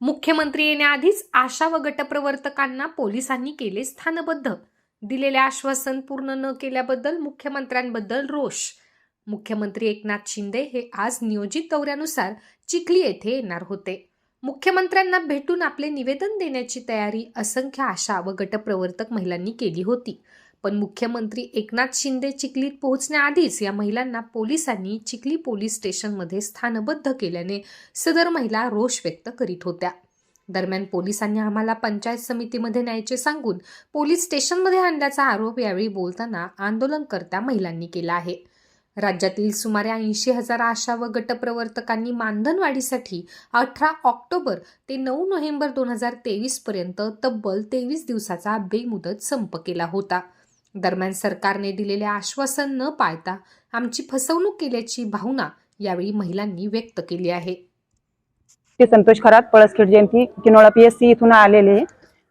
मुख्यमंत्री येण्याआधीच आशा व गटप्रवर्तकांना पोलिसांनी केले स्थानबद्ध. दिलेले आश्वासन पूर्ण न केल्याबद्दल मुख्यमंत्र्यांबद्दल रोष. मुख्यमंत्री एकनाथ शिंदे हे आज नियोजित दौऱ्यानुसार चिखली येथे येणार होते. मुख्यमंत्र्यांना भेटून आपले निवेदन देण्याची तयारी असंख्य आशा व गटप्रवर्तक महिलांनी केली होती. पण मुख्यमंत्री एकनाथ शिंदे चिखलीत पोहोचण्याआधीच या महिलांना पोलिसांनी चिखली पोलीस स्टेशनमध्ये स्थानबद्ध केल्याने सदर महिला रोष व्यक्त करीत होत्या. दरम्यान पोलिसांनी आम्हाला पंचायत समितीमध्ये न्यायचे सांगून पोलीस स्टेशनमध्ये आणल्याचा आरोप यावेळी बोलताना आंदोलनकर्त्या महिलांनी केला आहे. राज्यातील सुमारे ऐंशी हजार आशा व गटप्रवर्तकांनी मानधनवाढीसाठी अठरा ऑक्टोबर ते नऊ नोव्हेंबर दोन हजार तेवीसपर्यंत तब्बल तेवीस दिवसाचा बेमुदत संप केला होता. दरम्यान सरकारने दिलेले आश्वासन न पाळता आमची फसवणूक केल्याची भावना यावेळी महिलांनी व्यक्त केली आहे. ते Santosh Kharat Palaskhed Jayanti Kinola P S C इथून आलेले.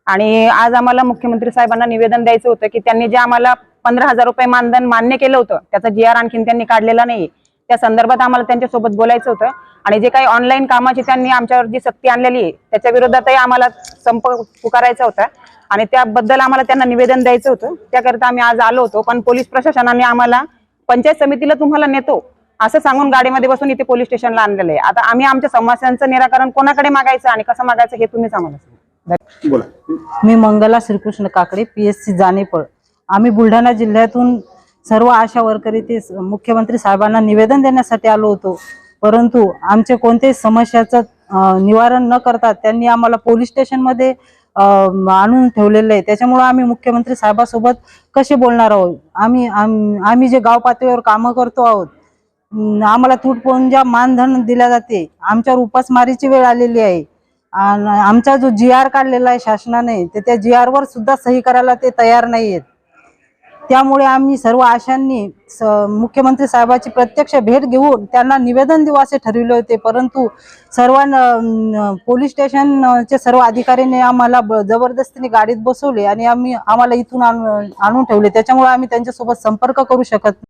आणि आज आम्हाला मुख्यमंत्री साहेबांना निवेदन द्यायचं होतं की त्यांनी जे आम्हाला पंधरा हजार रुपये मानधन मान्य केलं होतं त्याचा जी आर आणखीन त्यांनी काढलेला नाही. त्या संदर्भात आम्हाला त्यांच्यासोबत बोलायचं होतं. आणि जे काही ऑनलाईन कामाची त्यांनी आमच्यावर जी सक्ती आणलेली आहे त्याच्या विरोधातही आम्हाला संप पुकारायचा होता. आणि त्याबद्दल आम्हाला त्यांना निवेदन द्यायचं होतं. त्याकरिता आम्ही आज आलो होतो पण पोलीस प्रशासनाने आम्हाला पंचायत समितीला तुम्हाला नेतो असं सांगून गाडीमध्ये बसून इथे पोलीस स्टेशनला आणलेलं आहे. आता आम्ही आमच्या समस्यांचं निराकरण कोणाकडे मागायचं आणि कसं मागायचं हे तुम्ही सांगा बोला. मी Mangala Shrikrishna Kakade P S C Janephal आम्ही बुलढाणा जिल्ह्यातून सर्व आशा वर्कर ते मुख्यमंत्री साहेबांना निवेदन देण्यासाठी आलो होतो. परंतु आमचे कोणत्याही समस्याचं निवारण न करता त्यांनी आम्हाला पोलीस स्टेशनमध्ये आणून ठेवलेलं आहे. त्याच्यामुळं आम्ही मुख्यमंत्री साहेबासोबत कसे बोलणार आहोत? आम्ही आम- आम्ही जे गाव पातळीवर कामं करतो आहोत आम्हाला तुटपुंजा मानधन दिल्या जाते. आमच्यावर उपासमारीची वेळ आलेली आहे. आणि आमचा जो जी आर काढलेला आहे शासनाने ते त्या जी आर वर सुद्धा सही करायला ते तयार नाही आहेत त्यामुळे आम्ही सर्व आशांनी स- मुख्यमंत्री साहेबाची प्रत्यक्ष भेट घेऊन त्यांना निवेदन देऊ असे ठरविले होते. परंतु सर्वांना पोलीस स्टेशनचे सर्व अधिकाऱ्यांनी आम्हाला जबरदस्तीने गाडीत बसवले आणि आम्ही आम्हाला इथून आणून आणून ठेवले. त्याच्यामुळे आम्ही त्यांच्यासोबत संपर्क करू शकत